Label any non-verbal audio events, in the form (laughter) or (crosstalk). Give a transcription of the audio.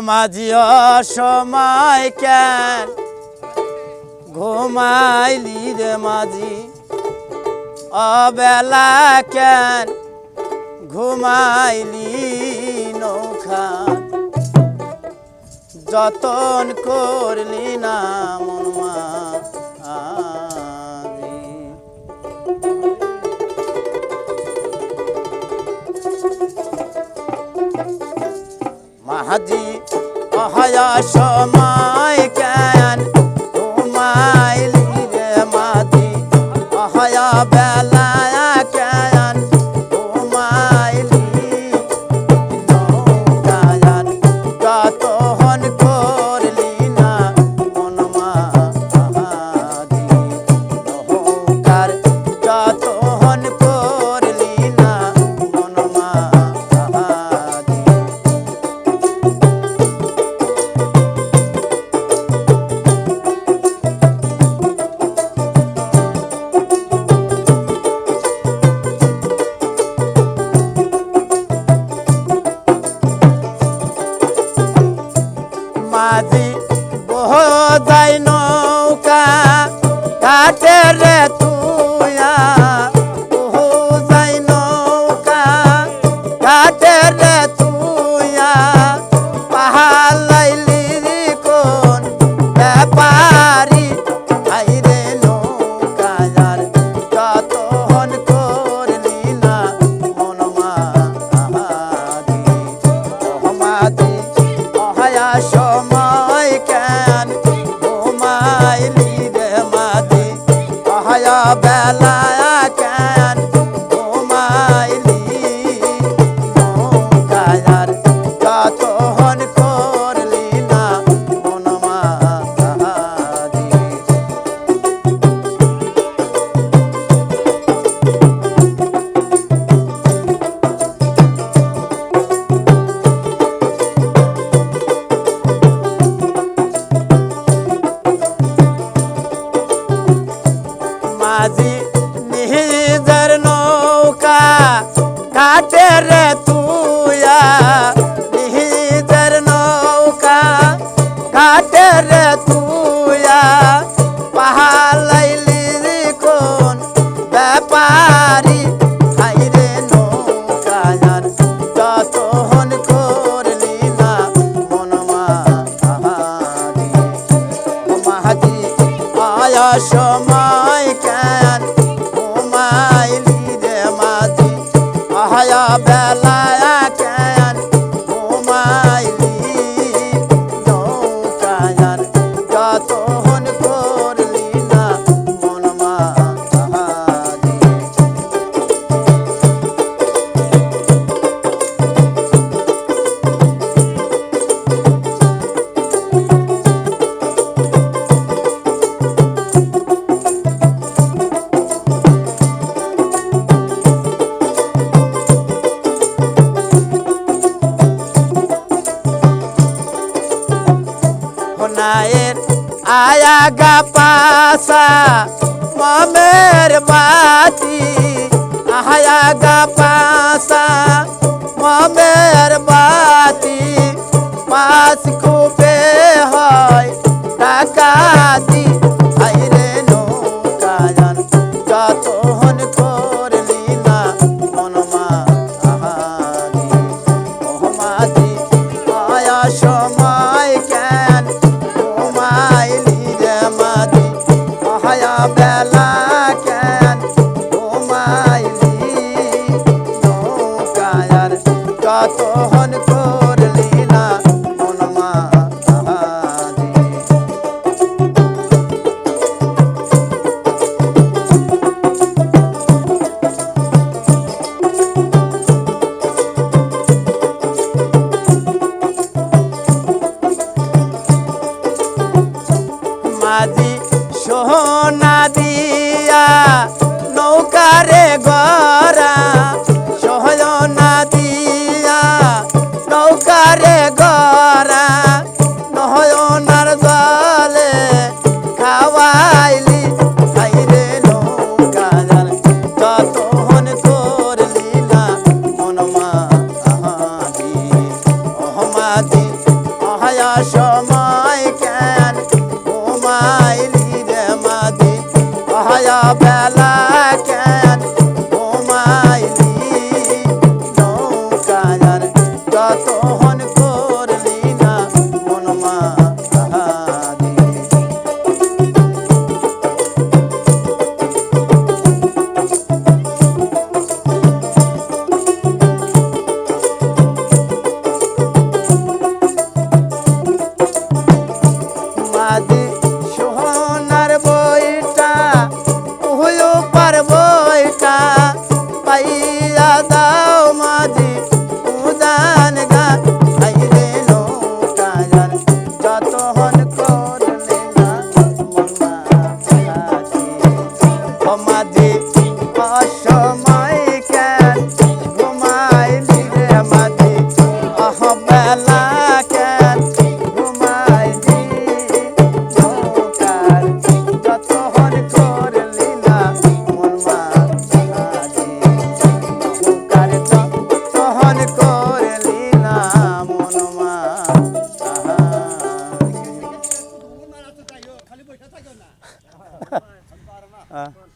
মাঝি সময় কেন? ঘুমাইলি রে মাঝি অবেলা কেন? ঘুমাইলি নৌকা যতন করলি না মনমা মাহাজি অহয়া সময় কেন তোমায় রে মাঝি অহয়া মাঝি বহ যাই নৌকা ঘাটে রে মাঝি নিজের নৌকা ঘাটে রে তুয়া নিজের নৌকা ঘাটে রে তুয়া পাহাড় লাইলি কোন ব্যাপারি, হাই রে নৌকা যার যতন করলি না মনমা মাহাজি আয়া আয়া গা পাসা মমের বাতি আয়া গা পাসা মমের বাতি পাস খুবে হয় ডাকাতি আইরে যতন ঘুমাইলি রে মাদি আয়া বেলা কেন (laughs) মাঝি